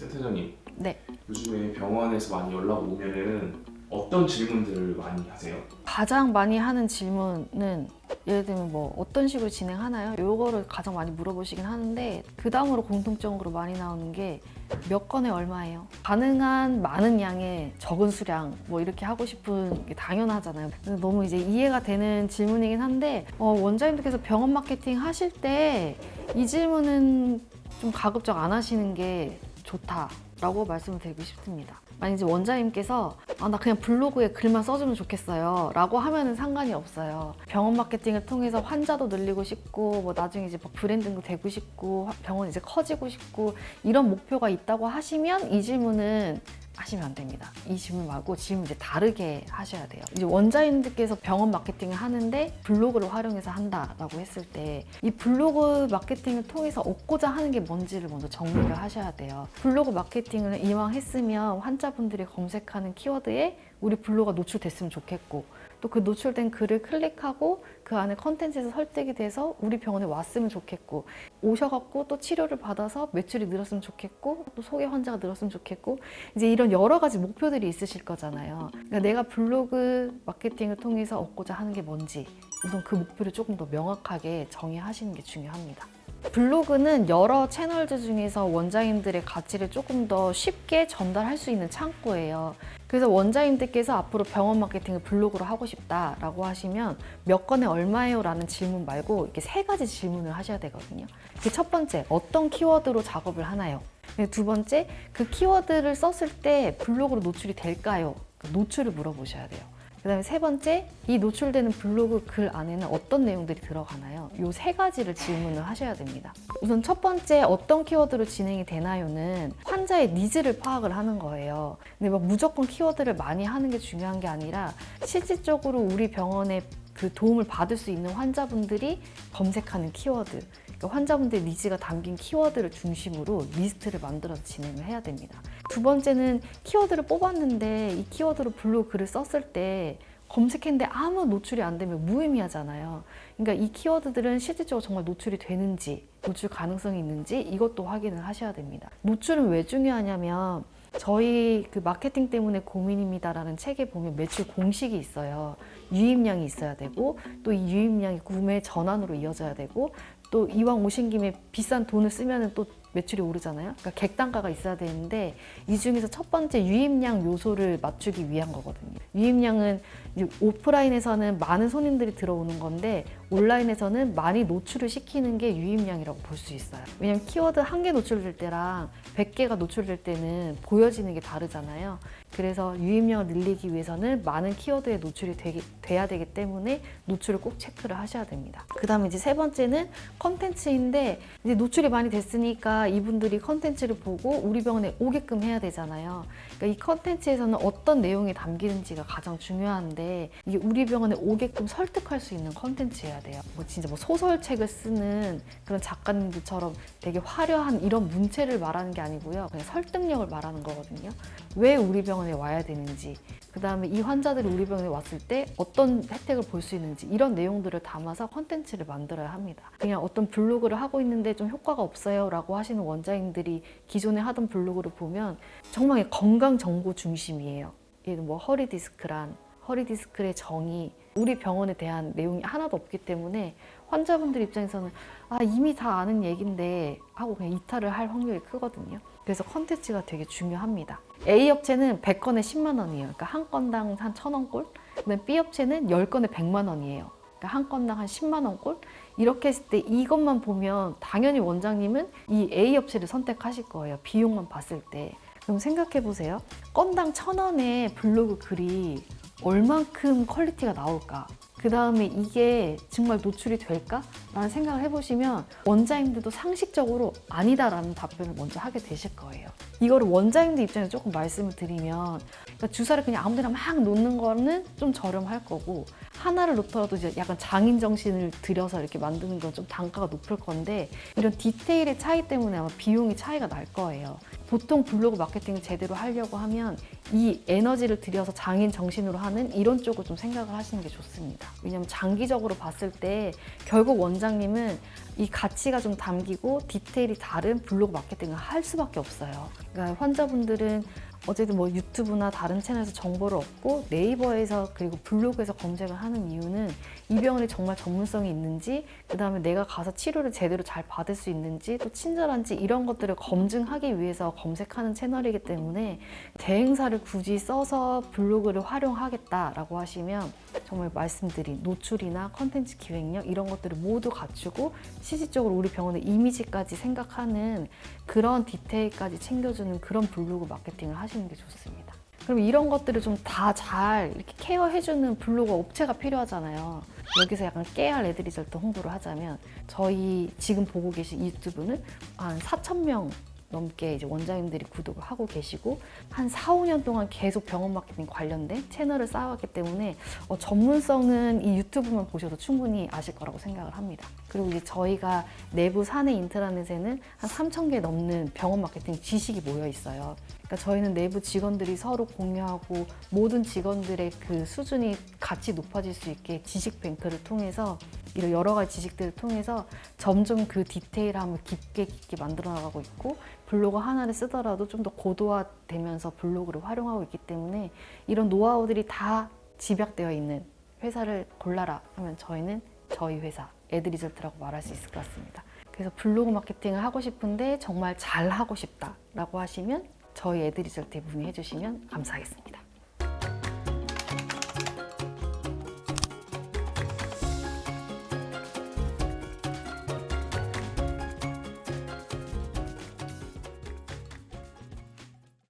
센터장님 네. 요즘에 병원에서 많이 연락 오면은 어떤 질문들을 많이 하세요? 가장 많이 하는 질문은 예를 들면 뭐 어떤 식으로 진행하나요? 요거를 가장 많이 물어보시긴 하는데 그 다음으로 공통적으로 많이 나오는 게 몇 건에 얼마예요? 가능한 많은 양의 적은 수량 뭐 이렇게 하고 싶은 게 당연하잖아요. 근데 너무 이제 이해가 되는 질문이긴 한데 어, 원장님들께서 병원 마케팅 하실 때 이 질문은 좀 가급적 안 하시는 게 좋다라고 말씀을 드리고 싶습니다. 만약 이제 원장님께서 아, 나 그냥 블로그에 글만 써주면 좋겠어요. 라고 하면은 상관이 없어요. 병원 마케팅을 통해서 환자도 늘리고 싶고, 뭐 나중에 이제 막 브랜딩도 되고 싶고, 화- 병원 이제 커지고 싶고, 이런 목표가 있다고 하시면 이 질문은 하시면 안 됩니다. 이 질문 말고 질문 이제 다르게 하셔야 돼요. 이제 원장님들께서 병원 마케팅을 하는데 블로그를 활용해서 한다라고 했을 때 이 블로그 마케팅을 통해서 얻고자 하는 게 뭔지를 먼저 정리를 하셔야 돼요. 블로그 마케팅을 이왕 했으면 환자분들이 검색하는 키워드에 우리 블로그가 노출됐으면 좋겠고 또 그 노출된 글을 클릭하고 그 안에 컨텐츠에서 설득이 돼서 우리 병원에 왔으면 좋겠고 오셔갖고 또 치료를 받아서 매출이 늘었으면 좋겠고 또 소개 환자가 늘었으면 좋겠고 이제 이런 여러 가지 목표들이 있으실 거잖아요. 그러니까 내가 블로그 마케팅을 통해서 얻고자 하는 게 뭔지 우선 그 목표를 조금 더 명확하게 정의하시는 게 중요합니다. 블로그는 여러 채널들 중에서 원장님들의 가치를 조금 더 쉽게 전달할 수 있는 창구예요. 그래서 원장님들께서 앞으로 병원 마케팅을 블로그로 하고 싶다라고 하시면 몇 건에 얼마예요? 라는 질문 말고 이렇게 세 가지 질문을 하셔야 되거든요. 그 첫 번째, 어떤 키워드로 작업을 하나요? 네, 두 번째, 그 키워드를 썼을 때 블로그로 노출이 될까요? 그 노출을 물어보셔야 돼요. 그 다음에 세 번째, 이 노출되는 블로그 글 안에는 어떤 내용들이 들어가나요? 요 세 가지를 질문을 하셔야 됩니다. 우선 첫 번째, 어떤 키워드로 진행이 되나요는 환자의 니즈를 파악을 하는 거예요. 근데 막 무조건 키워드를 많이 하는 게 중요한 게 아니라 실질적으로 우리 병원에 그 도움을 받을 수 있는 환자분들이 검색하는 키워드, 그러니까 환자분들의 니즈가 담긴 키워드를 중심으로 리스트를 만들어서 진행을 해야 됩니다. 두 번째는 키워드를 뽑았는데 이 키워드로 블로그 글을 썼을 때 검색했는데 아무 노출이 안 되면 무의미하잖아요. 그러니까 이 키워드들은 실질적으로 정말 노출이 되는지, 노출 가능성이 있는지 이것도 확인을 하셔야 됩니다. 노출은 왜 중요하냐면 저희 그 마케팅 때문에 고민입니다라는 책에 보면 매출 공식이 있어요. 유입량이 있어야 되고 또 이 유입량이 구매 전환으로 이어져야 되고 또 이왕 오신 김에 비싼 돈을 쓰면은 또 매출이 오르잖아요. 그러니까 객단가가 있어야 되는데 이 중에서 첫 번째 유입량 요소를 맞추기 위한 거거든요. 유입량은 오프라인에서는 많은 손님들이 들어오는 건데 온라인에서는 많이 노출을 시키는 게 유입량이라고 볼 수 있어요. 왜냐면 키워드 한 개 노출될 때랑 100개가 노출될 때는 보여지는 게 다르잖아요. 그래서 유입량을 늘리기 위해서는 많은 키워드에 노출이 되기, 돼야 되기 때문에 노출을 꼭 체크를 하셔야 됩니다. 그 다음에 이제 세 번째는 컨텐츠인데 이제 노출이 많이 됐으니까 이분들이 컨텐츠를 보고 우리 병원에 오게끔 해야 되잖아요. 그러니까 이 컨텐츠에서는 어떤 내용이 담기는지가 가장 중요한데 이게 우리 병원에 오게끔 설득할 수 있는 컨텐츠여야 돼요. 뭐 진짜 뭐 소설책을 쓰는 그런 작가님들처럼 되게 화려한 이런 문체를 말하는 게 아니고요. 그냥 설득력을 말하는 거거든요. 왜 우리 병원에 와야 되는지, 그 다음에 이 환자들이 우리 병원에 왔을 때 어떤 혜택을 볼 수 있는지 이런 내용들을 담아서 컨텐츠를 만들어야 합니다. 그냥 어떤 블로그를 하고 있는데 좀 효과가 없어요 라고 하시는 원장님들이 기존에 하던 블로그를 보면 정말 건강 정보 중심이에요. 예를 뭐 허리 디스크란 허리 디스크의 정의 우리 병원에 대한 내용이 하나도 없기 때문에 환자분들 입장에서는 아 이미 다 아는 얘긴데 하고 그냥 이탈을 할 확률이 크거든요. 그래서 컨텐츠가 되게 중요합니다. A 업체는 100건에 10만 원이에요. 그러니까 한 건당 한 1,000원 꼴. 그다음에 B 업체는 10건에 100만 원이에요. 그러니까 한 건당 한 10만 원 꼴. 이렇게 했을 때 이것만 보면 당연히 원장님은 이 A 업체를 선택하실 거예요. 비용만 봤을 때. 그럼 생각해 보세요. 건당 1,000원의 블로그 글이 얼만큼 퀄리티가 나올까? 그 다음에 이게 정말 노출이 될까? 라는 생각을 해보시면 원장님들도 상식적으로 아니다라는 답변을 먼저 하게 되실 거예요. 이거를 원장님들 입장에서 조금 말씀을 드리면 그러니까 주사를 그냥 아무데나 막 놓는 거는 좀 저렴할 거고 하나를 놓더라도 이제 약간 장인 정신을 들여서 이렇게 만드는 건 좀 단가가 높을 건데 이런 디테일의 차이 때문에 아마 비용이 차이가 날 거예요. 보통 블로그 마케팅을 제대로 하려고 하면 이 에너지를 들여서 장인 정신으로 하는 이런 쪽을 좀 생각을 하시는 게 좋습니다. 왜냐하면 장기적으로 봤을 때 결국 원장님은 이 가치가 좀 담기고 디테일이 다른 블로그 마케팅을 할 수밖에 없어요. 그러니까 환자분들은 어쨌든 뭐 유튜브나 다른 채널에서 정보를 얻고 네이버에서 그리고 블로그에서 검색을 하는 이유는 이 병원이 정말 전문성이 있는지 그 다음에 내가 가서 치료를 제대로 잘 받을 수 있는지 또 친절한지 이런 것들을 검증하기 위해서 검색하는 채널이기 때문에 대행사를 굳이 써서 블로그를 활용하겠다라고 하시면 정말 말씀드린 노출이나 컨텐츠 기획력 이런 것들을 모두 갖추고 실질적으로 우리 병원의 이미지까지 생각하는 그런 디테일까지 챙겨주는 그런 블로그 마케팅을 하시는 게 좋습니다. 그럼 이런 것들을 좀 다 잘 이렇게 케어해주는 블로그 업체가 필요하잖아요. 여기서 약간 깨알 레드리절트 홍보를 하자면 저희 지금 보고 계신 유튜브는 한 4천 명 넘게 이제 원장님들이 구독을 하고 계시고 한 4, 5년 동안 계속 병원 마케팅 관련된 채널을 쌓아왔기 때문에 어, 전문성은 이 유튜브만 보셔도 충분히 아실 거라고 생각을 합니다. 그리고 이제 저희가 내부 사내 인트라넷에는 한 3천 개 넘는 병원 마케팅 지식이 모여 있어요. 그러니까 저희는 내부 직원들이 서로 공유하고 모든 직원들의 그 수준이 같이 높아질 수 있게 지식 뱅크를 통해서 이런 여러 가지 지식들을 통해서 점점 그 디테일함을 깊게 깊게 만들어 나가고 있고 블로그 하나를 쓰더라도 좀 더 고도화되면서 블로그를 활용하고 있기 때문에 이런 노하우들이 다 집약되어 있는 회사를 골라라 하면 저희는 저희 회사 에드리절트라고 말할 수 있을 것 같습니다. 그래서 블로그 마케팅을 하고 싶은데 정말 잘 하고 싶다라고 하시면 저희 에드리절트에 문의해 주시면 감사하겠습니다.